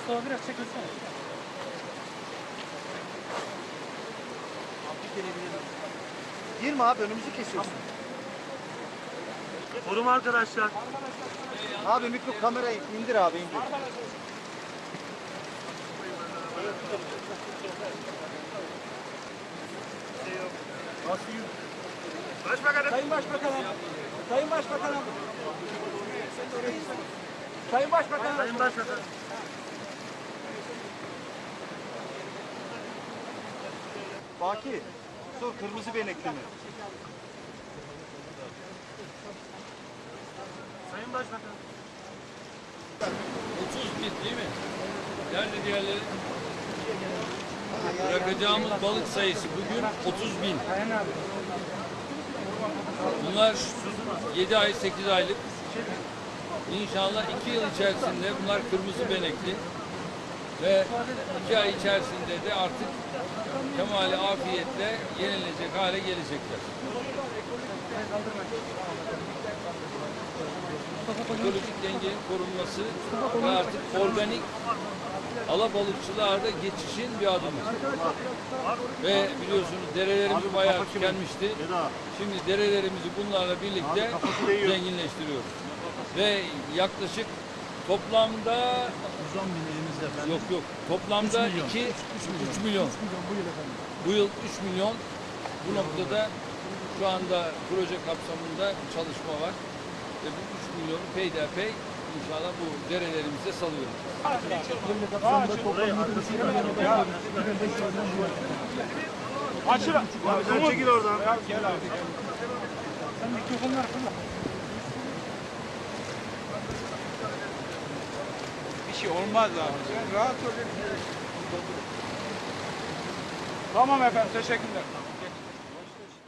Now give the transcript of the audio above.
Mustafa biraz çekilsene. Girme abi önümüzü kesiyorsun. Koruma arkadaşlar. Abi mikro kamerayı indir abi indir. Başbakanım. Sayın Başbakanım. Sayın Başbakanım. Sayın Başbakanım. Sayın Başbakan. Baki sor kırmızı benekli mi? Sayın Başbakan. 30 bin değil mi? Nerede diğerleri? Bırakacağımız balık sayısı bugün 30 bin. Bunlar 7 ay 8 aylık. İnşallah 2 yıl içerisinde bunlar kırmızı benekli. Ve 2 ay içerisinde de artık kemali afiyetle yenilecek hale gelecekler. Ekolojik dengenin korunması ve artık organik alabalıkçılığa da geçişin bir adımı. Ve biliyorsunuz derelerimiz bayağı tükenmişti. Şimdi derelerimizi bunlarla birlikte zenginleştiriyoruz. Ve yaklaşık toplamda yok yok toplamda 2 3 milyon. Bu yıl 3 milyon. Bu noktada şu anda proje kapsamında çalışma var. Ve bu 3 milyonu peyderpey inşallah bu derelerimize salıyoruz. Açıl. Sen çekil oradan. Sen mikrofonları fırla. Şey olmaz abi. Sen rahat ol. Tamam efendim teşekkürler.